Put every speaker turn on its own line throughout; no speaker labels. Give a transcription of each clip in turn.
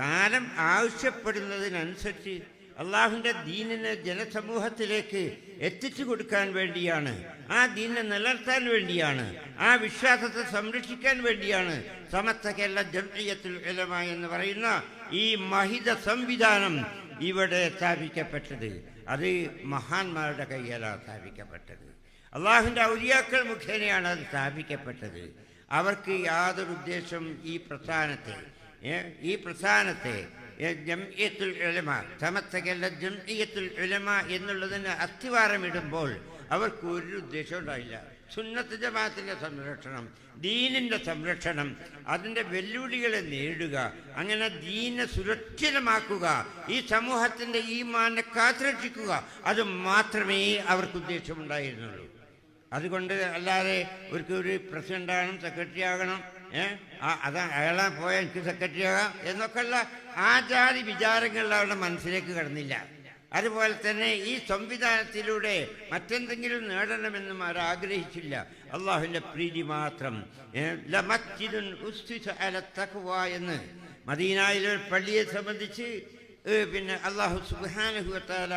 കാലം ആവശ്യപ്പെടുന്നതിനനുസരിച്ച് അള്ളാഹുവിന്റെ ദീനിനെ ജനസമൂഹത്തിലേക്ക് എത്തിച്ചു കൊടുക്കാൻ വേണ്ടിയാണ്. ആ ദീനിനെ നിലനിർത്താൻ വേണ്ടിയാണ്. ആ വിശ്വാസത്തെ സംരക്ഷിക്കാൻ വേണ്ടിയാണ്. സമസ്ത കേരള ജംഇയ്യത്തുൽ ഉലമ എന്ന് പറയുന്ന ഈ മഹിത സംവിധാനം ഇവിടെ സ്ഥാപിക്കപ്പെട്ടത്. അത് മഹാന്മാരുടെ കയ്യിലാണ് സ്ഥാപിക്കപ്പെട്ടത്. അള്ളാഹുവിന്റെ ഔലിയാക്കൾ മുഖേനയാണ് അത് സ്ഥാപിക്കപ്പെട്ടത്. അവർക്ക് യാതൊരു ഉദ്ദേശം ഈ പ്രസ്ഥാനത്തെ ഏ, ഈ പ്രസ്ഥാനത്തെ ജംഇയത്തുൽ ഉലമ സമത്തകല്ല ജംഇയത്തുൽ ഉലമ എന്നുള്ളതിന് അസ്ഥിവാരമിടുമ്പോൾ അവർക്ക് ഒരു ഉദ്ദേശം ഉണ്ടായില്ല. സുന്നത്ത് ജമാഅത്തിന്റെ സംരക്ഷണം ദീനിന്റെ സംരക്ഷണം അതിന്റെ വെല്ലുവിളികളെ നേരിടുക അങ്ങനെ ദീനെ സുരക്ഷിതമാക്കുക ഈ സമൂഹത്തിന്റെ ഈ മാനെ കാത്തുരക്ഷിക്കുക അത് മാത്രമേ അവർക്ക് ഉദ്ദേശമുണ്ടായിരുന്നുള്ളൂ. അതുകൊണ്ട് അല്ലാതെ അവർക്ക് ഒരു പ്രസിഡന്റ് ആകണം സെക്രട്ടറി ആകണം അതാ അയാളെ പോയ എനിക്ക് സെക്രട്ടറി ആകാം എന്നൊക്കെയുള്ള ആ ജാതി വിചാരങ്ങൾ അവരുടെ മനസ്സിലേക്ക് കടന്നില്ല. അതുപോലെ തന്നെ ഈ സംവിധാനത്തിലൂടെ മറ്റെന്തെങ്കിലും നേടണമെന്നും അവർ ആഗ്രഹിച്ചില്ല. അള്ളാഹുവിന്റെ പ്രീതി മാത്രം. എന്ന്. മദീനായിലെ പള്ളിയെ സംബന്ധിച്ച് പിന്നെ അള്ളാഹു സുഹാനുഹുത്താല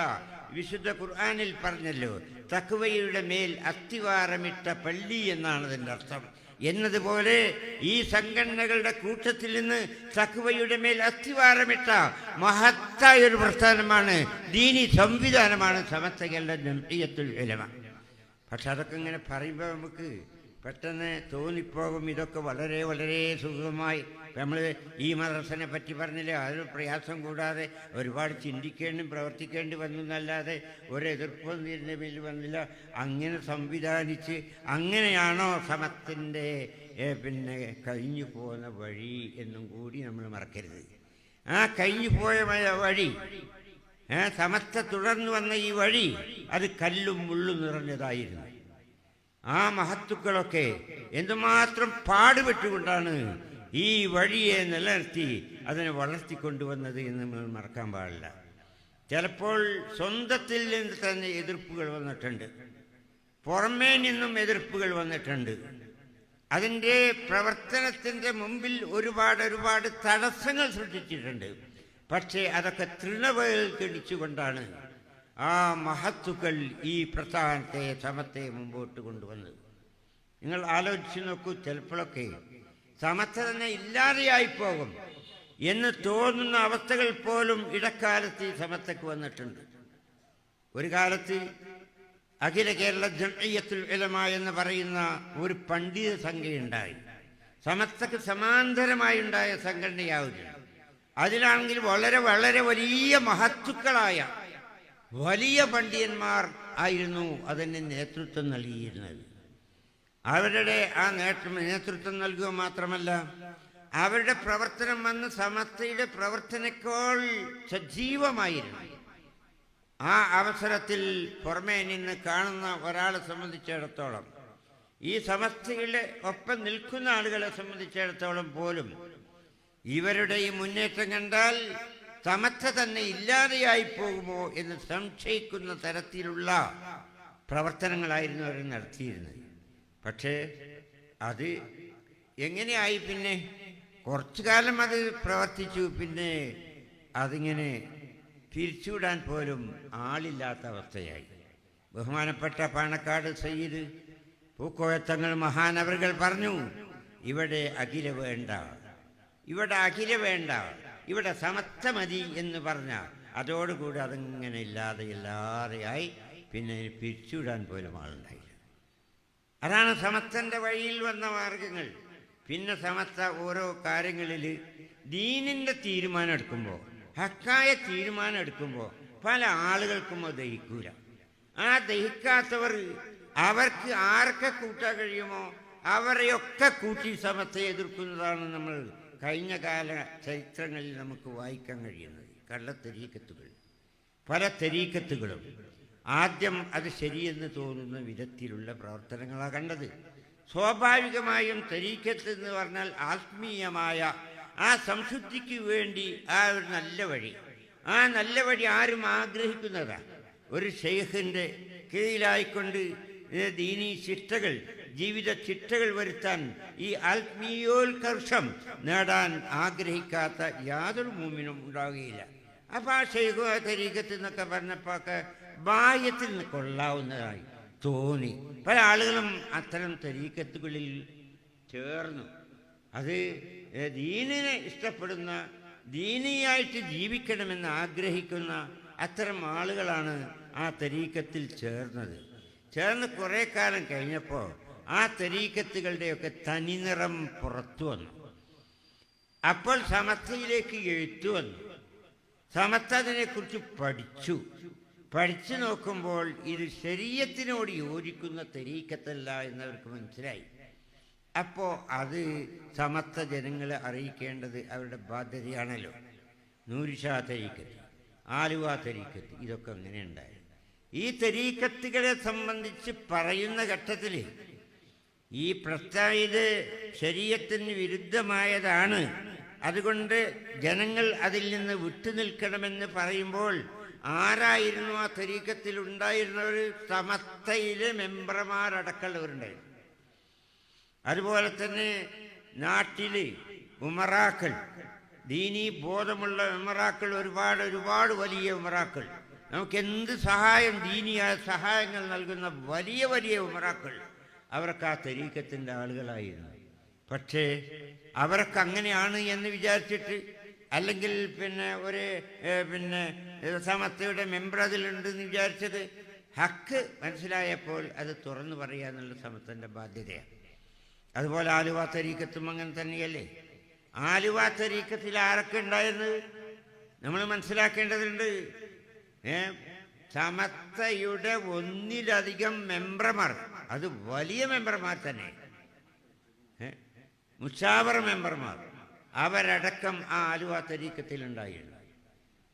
വിശുദ്ധ ഖുർആാനിൽ പറഞ്ഞല്ലോ തക്വയുടെ മേൽ അത്തിവാരമിട്ട പള്ളി എന്നാണ് അതിന്റെ അർത്ഥം. എന്നതുപോലെ ഈ സംഘടനകളുടെ കൂട്ടത്തിൽ നിന്ന് സഖുവയുടെ മേൽ അസ്ഥിവാരമിട്ട മഹത്തായ ഒരു പ്രസ്ഥാനമാണ് ദീനി സംവിധാനമാണ് സമസ്തകളുടെ ജംഇയ്യത്തുൽ ഉലമ. പക്ഷെ അതൊക്കെ ഇങ്ങനെ പറയുമ്പോൾ നമുക്ക് പെട്ടെന്ന് തോന്നിപ്പോകും. ഇതൊക്കെ വളരെ വളരെ സുഖമായി. നമ്മൾ ഈ മദ്രസനെ പറ്റി പറഞ്ഞില്ലേ? അതൊരു പ്രയാസം കൂടാതെ ഒരുപാട് ചിന്തിക്കേണ്ടും പ്രവർത്തിക്കേണ്ടി വന്നു എന്നല്ലാതെ ഒരു എതിർപ്പൊന്നും മേൽ വന്നില്ല. അങ്ങനെ സംവിധാനിച്ച് അങ്ങനെയാണോ സമത്തിന്റെ പിന്നെ കഴിഞ്ഞു പോകുന്ന വഴി എന്നും കൂടി നമ്മൾ മറക്കരുത്. ആ കഴിഞ്ഞു പോയ വഴി സമസ്ത തുടർന്നു വന്ന ഈ വഴി അത് കല്ലും മുള്ളും നിറഞ്ഞതായിരുന്നു. ആ മഹത്തുക്കളൊക്കെ എന്തുമാത്രം പാടുപെട്ടുകൊണ്ടാണ് ഈ വഴിയെ നിലനിർത്തി അതിനെ വളർത്തിക്കൊണ്ടുവന്നത് എന്ന് നമ്മൾ മറക്കാൻ പാടില്ല. ചിലപ്പോൾ സ്വന്തത്തിൽ നിന്ന് തന്നെ എതിർപ്പുകൾ വന്നിട്ടുണ്ട്. പുറമേ നിന്നും എതിർപ്പുകൾ വന്നിട്ടുണ്ട്. അതിന്റെ പ്രവർത്തനത്തിന്റെ മുമ്പിൽ ഒരുപാട് ഒരുപാട് തടസ്സങ്ങൾ സൃഷ്ടിച്ചിട്ടുണ്ട്. പക്ഷേ അതൊക്കെ തൃണവൽക്കരിച്ചുകൊണ്ടാണ് ആ മഹത്തുക്കൾ ഈ പ്രസ്ഥാനത്തെ സമത്തെ മുമ്പോട്ട് കൊണ്ടുവന്നത് നിങ്ങൾ ആലോചിച്ച് നോക്കൂ ചിലപ്പോഴൊക്കെ സമത്ത തന്നെ ഇല്ലാതെയായി പോകും എന്ന് തോന്നുന്ന അവസ്ഥകൾ പോലും ഇടക്കാലത്ത് ഈ സമത്തക്ക് വന്നിട്ടുണ്ട്. ഒരു കാലത്ത് അഖില കേരള ജംഇയ്യത്തുൽ വിലമ എന്ന് പറയുന്ന ഒരു പണ്ഡിത സംഘയുണ്ടായി. സമസ്തക്ക് സമാന്തരമായി ഉണ്ടായ സംഘടനയാവുകയാണ്. അതിലാണെങ്കിൽ വളരെ വളരെ വലിയ മഹത്തുക്കളായ വലിയ പണ്ഡിതന്മാർ ആയിരുന്നു അതിന് നേതൃത്വം നൽകിയിരുന്നത്. അവരുടെ ആ നേട്ടം നേതൃത്വം നൽകുക മാത്രമല്ല അവരുടെ പ്രവർത്തനം വന്ന് സമസ്തയുടെ പ്രവർത്തനക്കോൾ സജീവമായിരുന്നു. ആ അവസരത്തിൽ പുറമേ നിന്ന് കാണുന്ന ഒരാളെ സംബന്ധിച്ചിടത്തോളം ഈ സമസ്തയുടെ ഒപ്പം നിൽക്കുന്ന ആളുകളെ സംബന്ധിച്ചിടത്തോളം പോലും ഇവരുടെ ഈ മുന്നേറ്റം കണ്ടാൽ സമസ്ത തന്നെ ഇല്ലാതെയായി പോകുമോ എന്ന് സംശയിക്കുന്ന തരത്തിലുള്ള പ്രവർത്തനങ്ങളായിരുന്നു അവർ നടത്തിയിരുന്നത്. പക്ഷേ അത് എങ്ങനെയായി പിന്നെ? കുറച്ചു കാലം അത് പ്രവർത്തിച്ചു പിന്നെ അതിങ്ങനെ തിരിച്ചുവിടാൻ പോലും ആളില്ലാത്ത അവസ്ഥയായി. ബഹുമാനപ്പെട്ട പാണക്കാട് സയ്യിദ് പൂക്കോയത്തങ്ങൾ മഹാനവറുകൾ പറഞ്ഞു ഇവിടെ അഖില വേണ്ട ഇവിടെ അഖില വേണ്ട ഇവിടെ സമത്വ മതി എന്ന് പറഞ്ഞ അതോടുകൂടി അതിങ്ങനെ ഇല്ലാതെ ഇല്ലാതെയായി പിന്നെ പിരിച്ചുവിടാൻ പോലും ആളുണ്ടായില്ല. അതാണ് സമത്വന്റെ വഴിയിൽ വന്ന മാർഗങ്ങൾ. പിന്നെ സമത്വ ഓരോ കാര്യങ്ങളിൽ ദീനിന്റെ തീരുമാനം എടുക്കുമ്പോൾ ഹക്കായ തീരുമാനം എടുക്കുമ്പോൾ പല ആളുകൾക്കും അത് ദഹിക്കൂല. ആ ദഹിക്കാത്തവർ അവർക്ക് ആർക്കെ കൂട്ടാൻ കഴിയുമോ? അവരെയൊക്കെ കൂട്ടി സമത്തെ എതിർക്കുന്നതാണ് നമ്മൾ കഴിഞ്ഞ കാല ചരിത്രങ്ങളിൽ നമുക്ക് വായിക്കാൻ കഴിയുന്നത് കള്ളത്തെരീക്കത്തുകൾ. പല തെരീക്കത്തുകളും. ആദ്യം അത് ശരിയെന്ന് തോന്നുന്ന വിധത്തിലുള്ള പ്രവർത്തനങ്ങളാണ് കണ്ടത്. സ്വാഭാവികമായും തെരീക്കത്ത് എന്ന് പറഞ്ഞാൽ ആത്മീയമായ ആ സംശുദ്ധിക്ക് വേണ്ടി ആ ഒരു നല്ല വഴി. ആ നല്ല വഴി ആരും ആഗ്രഹിക്കുന്നതാണ് ഒരു ഷെയ്ഖിന്റെ കീഴിലായിക്കൊണ്ട് ദീനീ ശിഷ്ടകൾ ജീവിത ചിട്ടകൾ വരുത്താൻ ഈ ആത്മീയോത്കർഷം നേടാൻ ആഗ്രഹിക്കാത്ത യാതൊരു മൂമിനും ഉണ്ടാവുകയില്ല. അപ്പോൾ ആ തരീക്കത്തിൽ നിന്നൊക്കെ പറഞ്ഞപ്പോൾ ഒക്കെ ബാഹ്യത്തിൽ നിന്ന് കൊള്ളാവുന്നതായി തോന്നി. പല ആളുകളും അത്തരം തരീക്കത്തുകളിൽ ചേർന്നു. അത് ദീനിനെ ഇഷ്ടപ്പെടുന്ന ദീനിയായിട്ട് ജീവിക്കണമെന്ന് ആഗ്രഹിക്കുന്ന അത്തരം ആളുകളാണ് ആ തരീക്കത്തിൽ ചേർന്നത്. ചേർന്ന് കുറേ കാലം കഴിഞ്ഞപ്പോൾ ആ തരീക്കത്തുകളുടെയൊക്കെ തനിനിറം പുറത്തു വന്നു. അപ്പോൾ സമസ്തയിലേക്ക് എഴുത്തു വന്നു. അതിനെക്കുറിച്ച് പഠിച്ചു. പഠിച്ചു നോക്കുമ്പോൾ ഇത് ശരീരത്തിനോട് യോജിക്കുന്ന തെരീക്കത്തല്ല എന്നവർക്ക് മനസ്സിലായി. അപ്പോൾ അത് സമസ്ത ജനങ്ങളെ അറിയിക്കേണ്ടത് അവരുടെ ബാധ്യതയാണല്ലോ. നൂരിഷാ തെരീക്കത്ത് ആലുവ തെരീക്കത്ത് ഇതൊക്കെ അങ്ങനെ ഉണ്ടായി. ഈ തെരീക്കത്തുകളെ സംബന്ധിച്ച് പറയുന്ന ഘട്ടത്തിൽ ഈ പ്രസ്താവിത് ശരീരത്തിന് വിരുദ്ധമായതാണ്. അതുകൊണ്ട് ജനങ്ങൾ അതിൽ നിന്ന് വിട്ടുനിൽക്കണമെന്ന് പറയുമ്പോൾ ആരായിരുന്നു ആ തരീക്കത്തിൽ ഉണ്ടായിരുന്നവർ സമസ്തയിലെ മെമ്പർമാരടക്കമുള്ളവരുണ്ടായിരുന്നു അതുപോലെ തന്നെ നാട്ടിൽ ഉമറാക്കൾ ദീനി ബോധമുള്ള ഉമറാക്കൾ ഒരുപാട് ഒരുപാട് വലിയ ഉമറാക്കൾ. നമുക്ക് എന്ത് സഹായം ദീനിയായ സഹായങ്ങൾ നൽകുന്ന വലിയ വലിയ ഉമറാക്കൾ. അവർക്ക് ആ തെരീക്കത്തിന്റെ ആളുകളായിരുന്നു. പക്ഷേ അവർക്ക് അങ്ങനെയാണ് എന്ന് വിചാരിച്ചിട്ട് അല്ലെങ്കിൽ പിന്നെ ഒരു പിന്നെ സമത്തയുടെ മെമ്പർ അതിലുണ്ടെന്ന് വിചാരിച്ചത് ഹക്ക് മനസ്സിലായപ്പോൾ അത് തുറന്നു പറയുക എന്നുള്ള സമസ്തന്റെ ബാധ്യതയാണ്. അതുപോലെ ആലുവ തരീക്കത്തും അങ്ങനെ തന്നെയല്ലേ? ആലുവ തരീക്കത്തിൽ ആരൊക്കെ ഉണ്ടായിരുന്നത് നമ്മൾ മനസ്സിലാക്കേണ്ടതുണ്ട് സമത്തയുടെ ഒന്നിലധികം മെമ്പർമാർ. അത് വലിയ മെമ്പർമാർ തന്നെ? മുഷാവർ മെമ്പർമാർ. അവരടക്കം ആ ആലുവ തരീക്കത്തിലുണ്ടായിരുന്നു.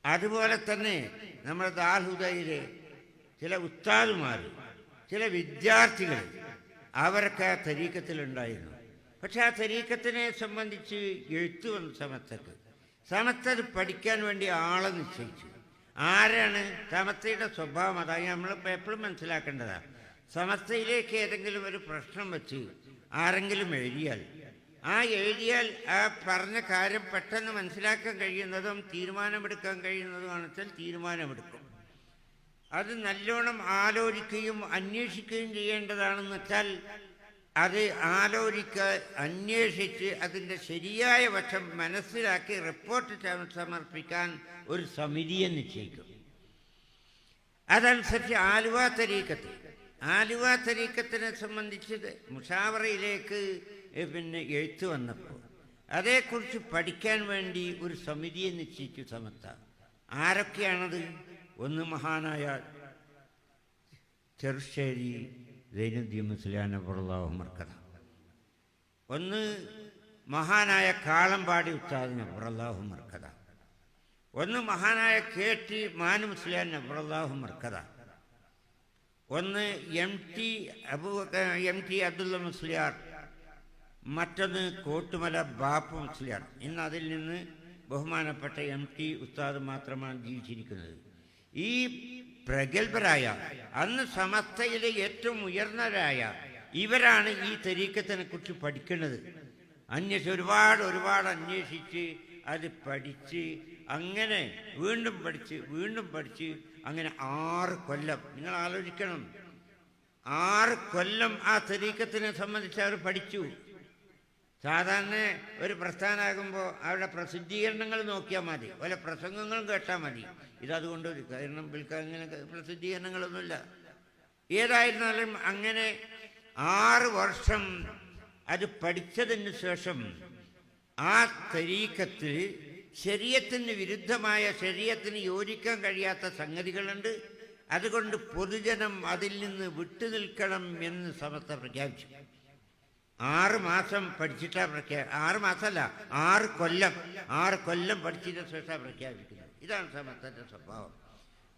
അതുപോലെ തന്നെ നമ്മുടെ ദാൽഹുദയിലെ ചില ഉസ്താദുമാർ ചില വിദ്യാർത്ഥികൾ അവരൊക്കെ ആ തരീക്കത്തിലുണ്ടായിരുന്നു. പക്ഷെ ആ തരീക്കത്തിനെ സംബന്ധിച്ച് എഴുത്തു വന്ന സമത്തക്ക് സമസ്ത പഠിക്കാൻ വേണ്ടി ആളെ നിശ്ചയിച്ചു. ആരാണ് സമത്തയുടെ സ്വഭാവം? അതായത് നമ്മളിപ്പോൾ എപ്പോഴും മനസ്സിലാക്കേണ്ടതാണ്. സമസ്തയിലേക്ക് ഏതെങ്കിലും ഒരു പ്രശ്നം വെച്ച് ആരെങ്കിലും എഴുതിയാൽ ആ എഴുതിയാൽ ആ പറഞ്ഞ കാര്യം പെട്ടെന്ന് മനസ്സിലാക്കാൻ കഴിയുന്നതും തീരുമാനമെടുക്കാൻ കഴിയുന്നതുമാണ് വെച്ചാൽ തീരുമാനമെടുക്കും. അത് നല്ലോണം ആലോചിക്കുകയും അന്വേഷിക്കുകയും ചെയ്യേണ്ടതാണെന്ന് വെച്ചാൽ അത് ആലോചിക്കുക അന്വേഷിച്ച് അതിന്റെ ശരിയായ വശം മനസ്സിലാക്കി റിപ്പോർട്ട് സമർപ്പിക്കാൻ ഒരു സമിതിയെ നിശ്ചയിക്കും. അതനുസരിച്ച് ആലുവ തരീക്കത്ത് ആലുവ തരീക്കത്തിനെ സംബന്ധിച്ച് മുഷാവറയിലേക്ക് പിന്നെ എഴുത്ത് വന്നപ്പോൾ. അതേക്കുറിച്ച് പഠിക്കാൻ വേണ്ടി ഒരു സമിതിയെ നിശ്ചയിച്ചു സമത്ത. ആരൊക്കെയാണത്? ഒന്ന് മഹാനായ ചെറുശ്ശേരി ദൈനദ്യ മുസ്ലിയാന പുറലാഹുമർക്കഥ ഒന്ന് മഹാനായ കാളമ്പാടി ഉസ്താദിന് പുറലാഹുമർക്കഥ ഒന്ന് മഹാനായ കെ ടി മാനു മുസ്ലിയാൻ നബ്രല്ലാഹുമർക്കഥ ഒന്ന് M T Abu M T Abdullah Musliyar മറ്റൊന്ന് കോട്ടുമല ബാപ്പു മുസ്ലിയാർ. ഇന്ന് അതിൽ നിന്ന് ബഹുമാനപ്പെട്ട എം ടി ഉസ്താദ് മാത്രമാണ് ജീവിച്ചിരിക്കുന്നത്. ഈ പ്രഗത്ഭരായ അന്ന് സമസ്തയിലെ ഏറ്റവും ഉയർന്നവരായ ഇവരാണ് ഈ തെരീക്കത്തിനെ കുറിച്ച് പഠിക്കുന്നത്. അന്വേഷിച്ച് ഒരുപാട് ഒരുപാട് അന്വേഷിച്ച് അത് പഠിച്ച് അങ്ങനെ വീണ്ടും പഠിച്ച് വീണ്ടും പഠിച്ച് അങ്ങനെ ആറ് കൊല്ലം. നിങ്ങൾ ആലോചിക്കണം. ആറ് കൊല്ലം ആ തെരീക്കത്തിനെ സംബന്ധിച്ച് അവർ പഠിച്ചു. സാധാരണ ഒരു പ്രസ്ഥാനമാകുമ്പോൾ അവരുടെ പ്രസിദ്ധീകരണങ്ങൾ നോക്കിയാൽ മതി. പല പ്രസംഗങ്ങളും കേട്ടാൽ മതി. ഇതതുകൊണ്ട് ഒരു കാരണം ഇങ്ങനെ പ്രസിദ്ധീകരണങ്ങളൊന്നുമില്ല. ഏതായിരുന്നാലും അങ്ങനെ ആറ് വർഷം അത് പഠിച്ചതിന് ശേഷം ആ തരീക്കത്തിൽ ശരീരത്തിന് വിരുദ്ധമായ ശരീരത്തിന് യോജിക്കാൻ കഴിയാത്ത സംഗതികളുണ്ട്. അതുകൊണ്ട് പൊതുജനം അതിൽ നിന്ന് വിട്ടുനിൽക്കണം എന്ന് സമസ്ത പ്രഖ്യാപിച്ചു. ആറ് മാസം പഠിച്ചിട്ടാ പ്രഖ്യാ ആറ് മാസമല്ല ആറ് കൊല്ലം ആറ് കൊല്ലം പഠിച്ചതിന് ശേഷം പ്രഖ്യാപിക്കുന്നത്. ഇതാണ് സമസ്തന്റെ സ്വഭാവം.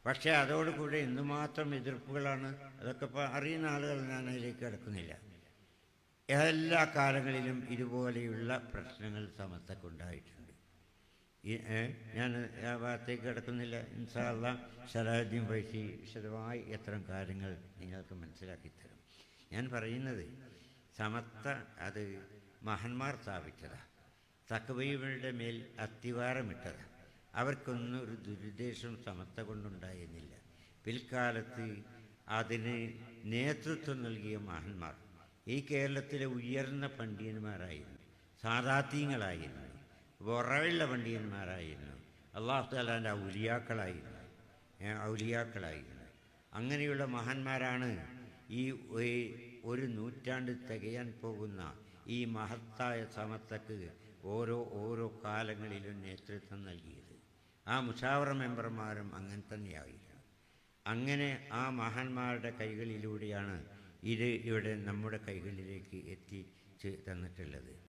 പക്ഷേ അതോടുകൂടി എന്തുമാത്രം എതിർപ്പുകളാണ് അതൊക്കെ ഇപ്പോൾ അറിയുന്ന ആളുകൾ ഞാൻ അതിലേക്ക് കിടക്കുന്നില്ല. എല്ലാ കാലങ്ങളിലും ഇതുപോലെയുള്ള പ്രശ്നങ്ങൾ സമസ്തക്കുണ്ടായിട്ടുണ്ട് ഞാൻ ആ ഭാഗത്തേക്ക് കിടക്കുന്നില്ല. ഇൻഷാല്ല സലാഹുദ്ദീൻ പൈസി വിശദമായി ഇത്തരം കാര്യങ്ങൾ നിങ്ങൾക്ക് മനസ്സിലാക്കി തരും. ഞാൻ പറയുന്നത് സമത്ത അത് മഹന്മാർ സ്ഥാപിച്ചതാണ് തക്കവയുടെ മേൽ അത്തിവാരമിട്ടത്. അവർക്കൊന്നും ഒരു ദുരുദ്ദേശം സമത്ത കൊണ്ടുണ്ടായിരുന്നില്ല. പിൽക്കാലത്ത് അതിന് നേതൃത്വം നൽകിയ മഹന്മാർ ഈ കേരളത്തിലെ ഉയർന്ന പണ്ഡിതന്മാരായിരുന്നു സാധാത്യങ്ങളായിരുന്നു ഉറവുള്ള പണ്ഡിതന്മാരായിരുന്നു. അള്ളാഹു താലാന്റെ ഔലിയാക്കളായിരുന്നു. ഔലിയാക്കളായിരുന്നു. അങ്ങനെയുള്ള മഹാന്മാരാണ് ഈ ഒരു നൂറ്റാണ്ട് തികയാൻ പോകുന്ന ഈ മഹത്തായ സമത്തക്ക് ഓരോ ഓരോ കാലങ്ങളിലും നേതൃത്വം നൽകിയത്. ആ മുഷാവറ മെമ്പർമാരും അങ്ങനെ തന്നെയായിരുന്നു. അങ്ങനെ ആ മഹാന്മാരുടെ കൈകളിലൂടെയാണ് ഇത് ഇവിടെ നമ്മുടെ കൈകളിലേക്ക് എത്തിച്ച് തന്നിട്ടുള്ളത്.